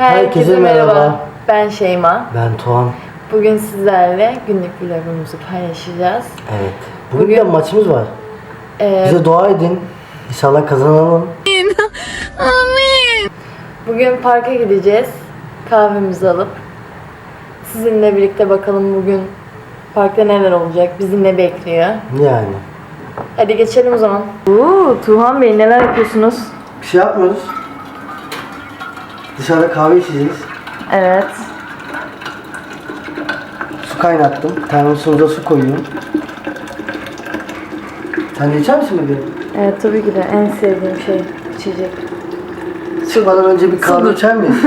Herkese merhaba. Ben Şeyma. Ben Tuğan. Bugün sizlerle günlük vlogumuzu paylaşacağız. Evet. Bugün, Bugün- bir de maçımız var. Ee, Bize dua edin. İnşallah kazanalım. bugün parka gideceğiz. Kahvemizi alıp sizinle birlikte bakalım bugün parkta neler olacak, bizi ne bekliyor. Yani. Hadi geçelim o zaman. Oo, Tuğhan Bey neler yapıyorsunuz? Bir şey yapmıyoruz. Dışarıda kahve içeceğiz. Evet. Su kaynattım. Termosumuza su koyuyorum. Sen de içer misin bebeğim? Evet tabii ki de en sevdiğim şey içecek. Çıkmadan önce bir kahve içer miyiz?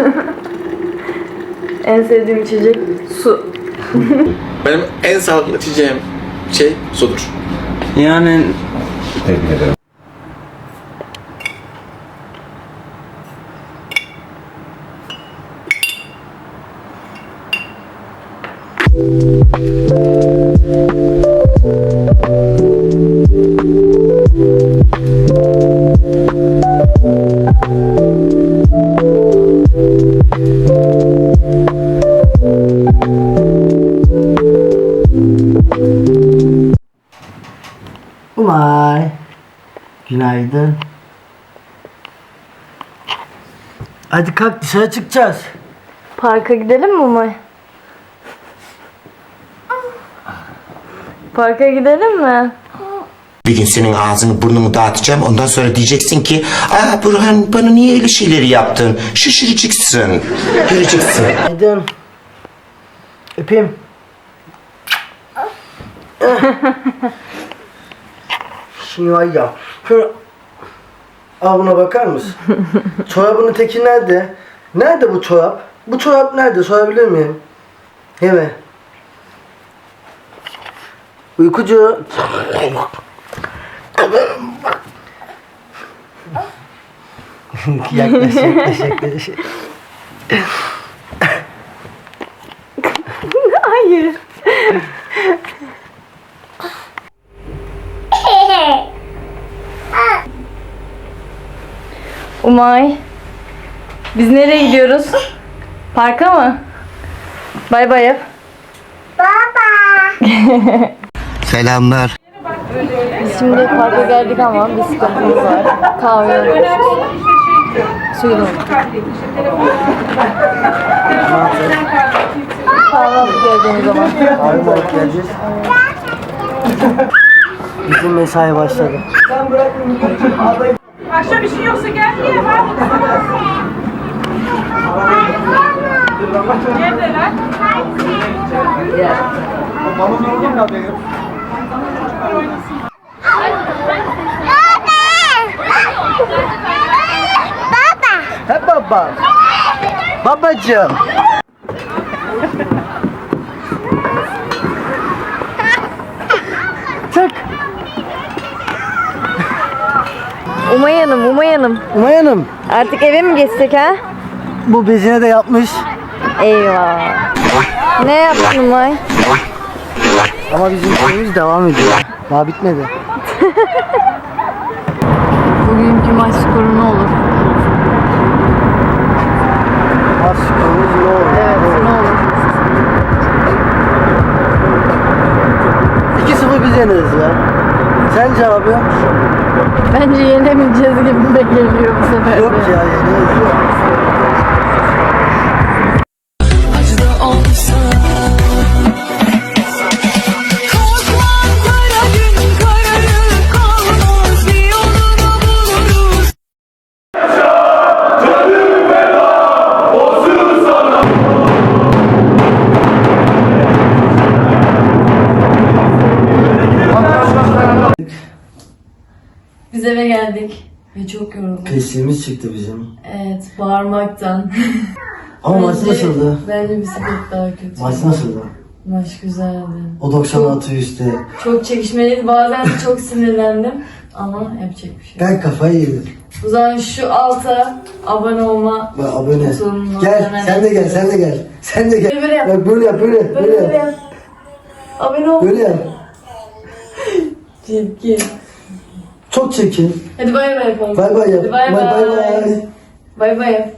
En sevdiğim içecek su. Benim en sağlıklı içeceğim şey sudur. Yani Umay. Günaydın. Hadi kalk dışarı çıkacağız. Parka gidelim mi Umay? Parka gidelim mi? Bir gün senin ağzını burnunu dağıtacağım. Ondan sonra diyeceksin ki Aa Burhan bana niye öyle şeyleri yaptın? Şaşıracaksın. Göreceksin. Günaydın. Öpeyim. Şimdi var ya. Şöyle. Al buna bakar mısın? Çorabının teki nerede? Nerede bu çorap? Bu çorap nerede? Sorabilir miyim? Evet. Uykucu. yaklaş yaklaş yaklaş. Hayır. Umay. Biz nereye gidiyoruz? Parka mı? Bay bay yap. Selamlar. Biz şimdi parka geldik ama bir sıkıntımız var. Kahve unutmuşuz. Suyu da unuttuk. Kahve alıp geleceğimiz zaman. Geleceğiz. Bizim mesai başladı. Başka bir şey yoksa gel ye var mı? Neredeler? Baba. Babacığım. Çık. Umay Hanım, Umay Hanım. Umay Hanım. Artık eve mi geçsek ha? Bu bezine de yapmış. Eyvah. Ne yaptın Umay? Ama bizim şeyimiz devam ediyor. Daha bitmedi. Bugünkü maç skoru ne olur? Az skorumuz ne oldu? Evet, ne olur? 2-0 biz yeneriz ya. Sence abi? Bence yenemeyeceğiz gibi geliyor bu sefer. Yok ya yeneriz. Biz eve geldik ve çok yorulduk. Pesimiz çıktı bizim. Evet, bağırmaktan. Ama maç Bence- nasıldı? Bence bisiklet daha kötü. Maç nasıldı? Maç güzeldi. O 96 üstte. Çok çekişmeliydi. Bazen çok sinirlendim. Ama yapacak bir şey. yok. Ben kafayı yedim. O zaman şu alta abone olma Bak abone. butonuna Gel sen de gel sen de gel. Sen de gel. Böyle yap. Bak böyle yap böyle. Böyle, Böyle yap. yap. Abone ol. Böyle yap. Çirkin. Çok çirkin. Hadi bay bay yapalım. Bay bay yap. Hadi bay Bay bay bay. bay. Bay.